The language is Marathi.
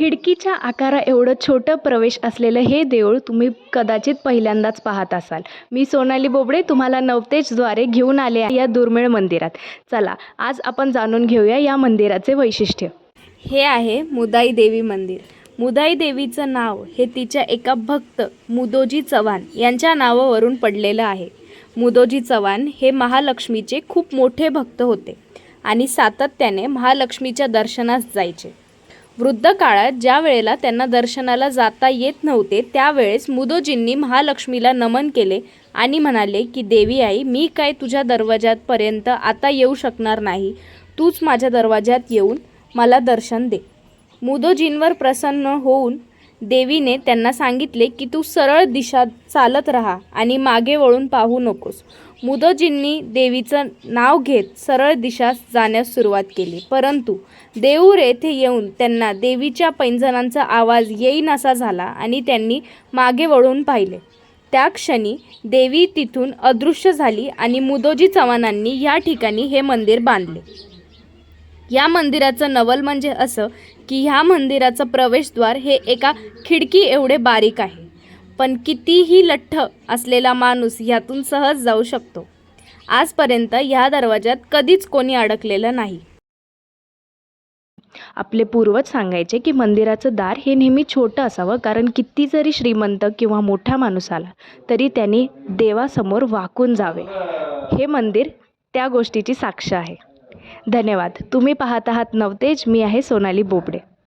खिडकीच्या आकारा एवढं छोटं प्रवेश असलेलं हे देऊळ तुम्ही कदाचित पहिल्यांदाच पाहत असाल. मी सोनाली बोबडे तुम्हाला नवतेजद्वारे घेऊन आले आहे या दुर्मिळ मंदिरात. चला आज आपण जाणून घेऊया या मंदिराचे वैशिष्ट्य. हे आहे मुदाई देवी मंदिर. मुदाई देवीचं नाव हे तिच्या एका भक्त मुदोजी चव्हाण यांच्या नावावरून पडलेलं आहे. मुदोजी चव्हाण हे महालक्ष्मीचे खूप मोठे भक्त होते आणि सातत्याने महालक्ष्मीच्या दर्शनास जायचे. वृद्ध काळात ज्या वेळेला त्यांना दर्शनाला जाता येत नव्हते त्यावेळेस मुदोजींनी महालक्ष्मीला नमन केले आणि म्हणाले की देवी आई मी काय तुझ्या दरवाजापर्यंत आता येऊ शकणार नाही. तूच माझ्या दरवाजात येऊन मला दर्शन दे. मुदोजींवर प्रसन्न होऊन देवीने त्यांना सांगितले की तू सरळ दिशा चालत राहा आणि मागे वळून पाहू नकोस. मुदोजींनी देवीचं नाव घेत सरळ दिशा जाण्यास सुरुवात केली. परंतु देऊर येथे येऊन त्यांना देवीच्या पैंजणांचा आवाज येईनासा झाला आणि त्यांनी मागे वळून पाहिले. त्या क्षणी देवी तिथून अदृश्य झाली आणि मुदोजी चव्हाणांनी या ठिकाणी हे मंदिर बांधले. या मंदिराचं नवल म्हणजे असं की ह्या मंदिराचं प्रवेशद्वार हे एका खिडकी एवढे बारीक आहे. पण कितीही लठ्ठ असलेला माणूस ह्यातून सहज जाऊ शकतो. आजपर्यंत ह्या दरवाज्यात कधीच कोणी अडकलेलं नाही. आपले पूर्वज सांगायचे की मंदिराचं दार हे नेहमी छोटं असावं कारण किती जरी श्रीमंत किंवा मोठा माणूस आला तरी त्यांनी देवासमोर वाकून जावे. हे मंदिर त्या गोष्टीची साक्ष आहे. धन्यवाद. तुम्ही पाहत आहात नवतेज. मी आहे सोनाली बोबडे.